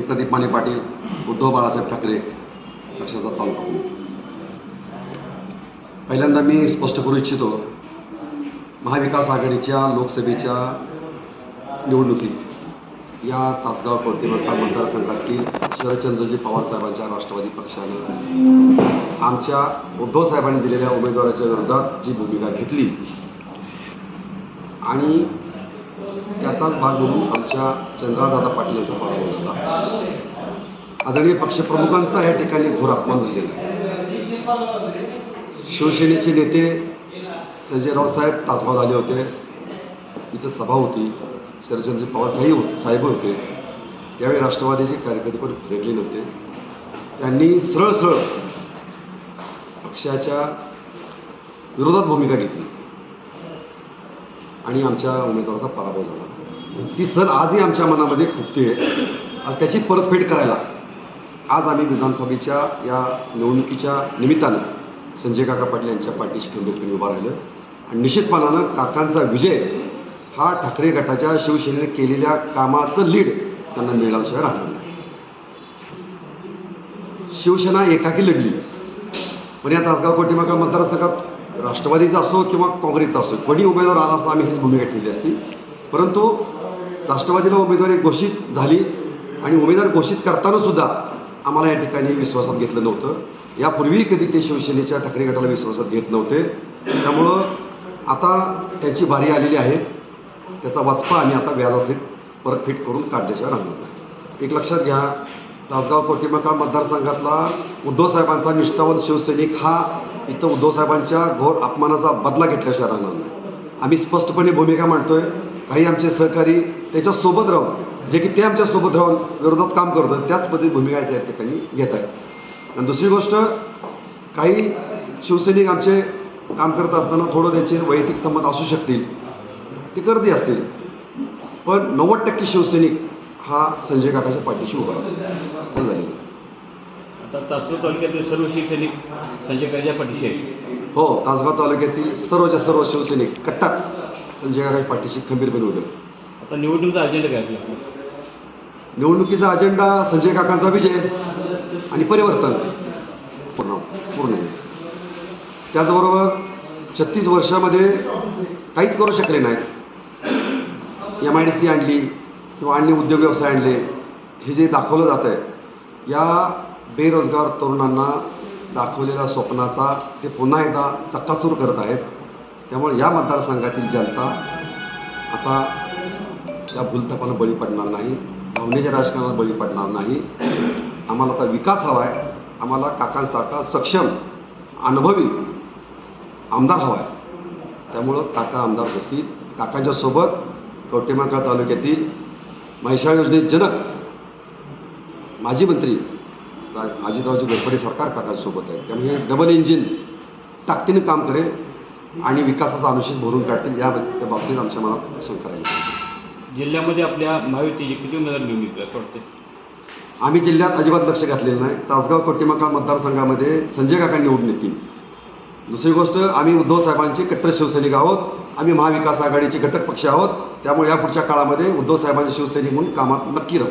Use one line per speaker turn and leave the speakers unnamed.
प्रदीप माने पाटील उद्धव बाळासाहेब ठाकरे पक्षाचा तालुका पहिल्यांदा मी स्पष्ट करू इच्छितो महाविकास आघाडीच्या लोकसभेच्या निवडणुकीत या तासगाव कोळतेमका मतदारसंघातील शरदचंद्रजी पवार साहेबांच्या राष्ट्रवादी पक्षाने आमच्या उद्धव साहेबांनी दिलेल्या उमेदवाराच्या विरोधात जी भूमिका घेतली आणि त्याचाच भाग म्हणून आमच्या चंद्रादादा पाटील यांचा पराभव झाला. आदरणीय पक्षप्रमुखांचा या ठिकाणी घोर अपमान झालेला आहे. शिवसेनेचे नेते संजयराव साहेब तासगाव आले होते. इथं सभा होती. शरदचंद्र पवार हो-, साहेब होते साहेब होते. त्यावेळी राष्ट्रवादीचे कार्यकर्ते पण भेटले नव्हते त्यांनी सरळ सरळ पक्षाच्या विरोधात भूमिका घेतली. आणि आमच्या उमेदवाराचा पराभव झाला. ती सण आजही आमच्या मनामध्ये खुपते आज त्याची परतफेड करायला. आज आम्ही विधानसभेच्या या निवडणुकीच्या निमित्तानं संजय काका पाटील यांच्या पाठीशी खंबीरपणे उभा राहिलं. आणि निश्चितपणानं काकांचा विजय हा ठाकरे गटाच्या शिवसेनेने केलेल्या कामाचं लीड त्यांना मिळाल्याशिवाय राहणार नाही. शिवसेना एकाकी लढली. पण या तासगाव कोटीमाका मतदारसंघात राष्ट्रवादीचा असो किंवा काँग्रेसचा असो कोणी उमेदवार आला असता आम्ही हीच भूमिका ठेवली असती. परंतु राष्ट्रवादीला उमेदवारी घोषित झाली आणि उमेदवार घोषित करताना सुद्धा आम्हाला या ठिकाणी विश्वासात घेतलं नव्हतं. यापूर्वी कधी ते शिवसेनेच्या ठाकरे गटाला विश्वासात घेत नव्हते. त्यामुळं आता त्यांची बारी आलेली आहे. त्याचा वाचपा आम्ही आता व्याजासहित परतफेड करून काढल्याशिवाय राहणार नाही. एक लक्षात घ्या तासगाव कोटीमका मतदारसंघातला उद्धव साहेबांचा निष्ठावंत शिवसैनिक हा इथं उद्धवसाहेबांच्या घोर अपमानाचा बदला घेतल्याशिवाय राहणार नाही आम्ही स्पष्टपणे भूमिका मांडतोय काही आमचे सहकारी त्याच्यासोबत राहून जे की ते आमच्यासोबत राहून विरोधात काम करतं त्याच पद्धती भूमिका त्या ठिकाणी घेत आहेत. आणि दुसरी गोष्ट काही शिवसैनिक आमचे काम करत असताना थोडं त्यांचे वैयक्तिक संमत असू शकतील ते गर्दी असतील. पण नव्वद टक्के शिवसैनिक हा संजय काकाच्या पाठीशी उभा राहतो. झालेला
आता तासगाव तालुक्यातील सर्व शिवसैनिक संजय काकाच्या पाठीशी आहेत.
हो तासगाव तालुक्यातील सर्वच्या सर्व शिवसैनिक कट्टाक संजय काकाच्या पाठीशी खंबीरपणे उभे.
आता निवडणुकीचा अजेंडा काय असेल?
निवडणुकीचा अजेंडा संजय काकांचा विजय आणि परिवर्तन. पूर्ण पूर्ण. त्याचबरोबर छत्तीस वर्षामध्ये काहीच करू शकले नाहीत. एम आय डी सी आणली किंवा अन्य उद्योग व्यवसाय आणले हे जे दाखवलं जातं आहे या बेरोजगार तरुणांना दाखवलेल्या स्वप्नाचा ते पुन्हा एकदा चक्काचूर करत आहेत. त्यामुळे या मतदारसंघातील जनता आता त्या भूलथापाला बळी पडणार नाही भावनेच्या राजकारणाला बळी पडणार नाही. आम्हाला आता विकास हवा आहे आम्हाला काकांसारखा सक्षम अनुभवी आमदार हवा आहे त्यामुळं काका आमदार होतील. काकांच्या सोबत कवटेमाकळ तालुक्यातील महिषाळ योजनेत जनक माजी मंत्री अजितरावजी घोरपडे सरकार काकांसोबत आहे त्यामुळे हे डबल इंजिन ताकदीनं काम करेल आणि विकासाचा अनुशेष भरून काढतील. या बाबतीत आमच्या मनात शंका राहील.
जिल्ह्यामध्ये आपल्या महायुतीचे किती उमेदवार येतील असं वाटतं
आम्ही जिल्ह्यात अजिबात लक्ष घातलेलं नाही. तासगाव कोटीमकाळ मतदारसंघामध्ये संजय काका निवडून येतील. दुसरी गोष्ट आम्ही उद्धव साहेबांचे कट्टर शिवसैनिक आहोत. आम्ही महाविकास आघाडीचे घटक पक्ष आहोत. त्यामुळे या पुढच्या काळामध्ये उद्धव साहेबांचे शिवसैनिक म्हणून कामात नक्की राहू.